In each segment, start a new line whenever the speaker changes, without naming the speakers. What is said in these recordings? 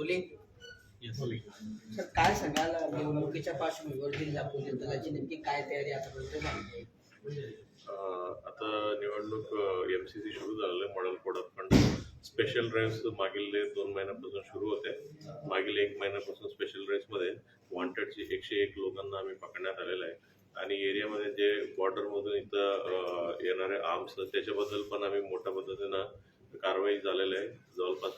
बोले? सर काय सांगाल? निवडणुकीच्या पार्श्वभूमीवर जिल्हा पोलीस दलाची नेमकी काय तयारी आतापर्यंत झाली
अं, आता निवडणूक एम सी सी सुरू झालेलं आहे. मॉडेल कोडात पण स्पेशल ड्राईव्स मागील दोन महिन्यापासून सुरू होते मागील एक महिन्यापासून स्पेशल ड्राईव्समध्ये वॉन्टेडची एकशे एक लोकांना आम्ही पकडण्यात आलेलं आहे. आणि एरियामध्ये जे बॉर्डरमधून इथं येणारे आर्म्स त्याच्याबद्दल पण आम्ही मोठ्या पद्धतीनं कारवाई झालेली आहे. जवळपास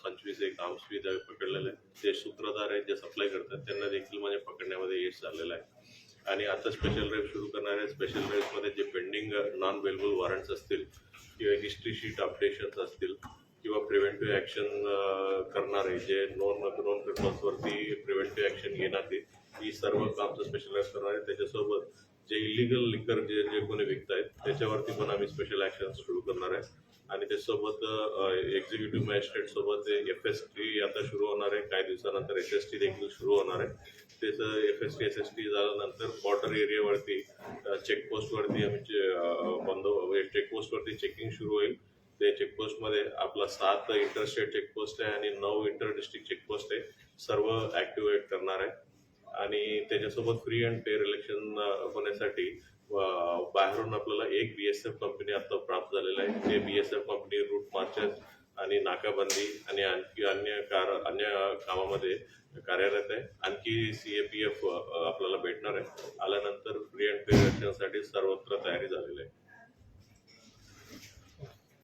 पंचवीस एक पकडलेले जे सूत्रधार आहेत जे सप्लाय करतात त्यांना देखील माझ्या पकडण्यामध्ये यश झालेलं आहे. आणि आता स्पेशल ड्राईव्ह सुरू करणाऱ्या स्पेशल ड्राईव्हमध्ये जे पेंडिंग नॉन अवेलेबल वॉरंट्स असतील किंवा हिस्ट्री शीट अपडेशन्स असतील किंवा प्रिव्हेंटिव्ह ॲक्शन करणारे जे नॉन नॉन पेपर्सवरती प्रिव्हेंटिव्ह ॲक्शन घेणार ही सर्व कामचं स्पेशल ड्राईव्ह करणार आहे त्याच्यासोबत जे इलिगल लिकर जे जे कोणी विकत आहेत त्याच्यावरती पण आम्ही स्पेशल ॲक्शन सुरू करणार आहे. आणि त्यासोबत एक्झिक्युटिव्ह मॅजिस्ट्रेट सोबत एफ एस टी आता सुरू होणार आहे काही दिवसानंतर एस एस टी देखील सुरू होणार आहे. त्याचं F S T S S T झाल्यानंतर बॉर्डर एरियावरती चेकपोस्टवरती आम्ही चे- बंद चेकपोस्टवरती चेकिंग सुरू होईल. ते चेकपोस्टमध्ये आपला सात इंटरस्टेट चेकपोस्ट आहे आणि नऊ इंटर डिस्ट्रिक्ट चेकपोस्ट आहे. सर्व ॲक्टिवेट करणार आहे. आणि त्याच्यासोबत फ्री अँड पेअर होण्यासाठी बाहेरून आपल्याला एक बी एस एफ कंपनी आता प्राप्त झालेला आहे. ते B S F company route marches आणि नाकाबंदी आणि आणखी अन्य कार अन्य कामामध्ये कार्यरत आहे. आणखी सी ए पी एफ आपल्याला भेटणार आहे. आल्यानंतर फ्री अँड फेअर इलेक्शनसाठी सर्वत्र तयारी झालेली आहे.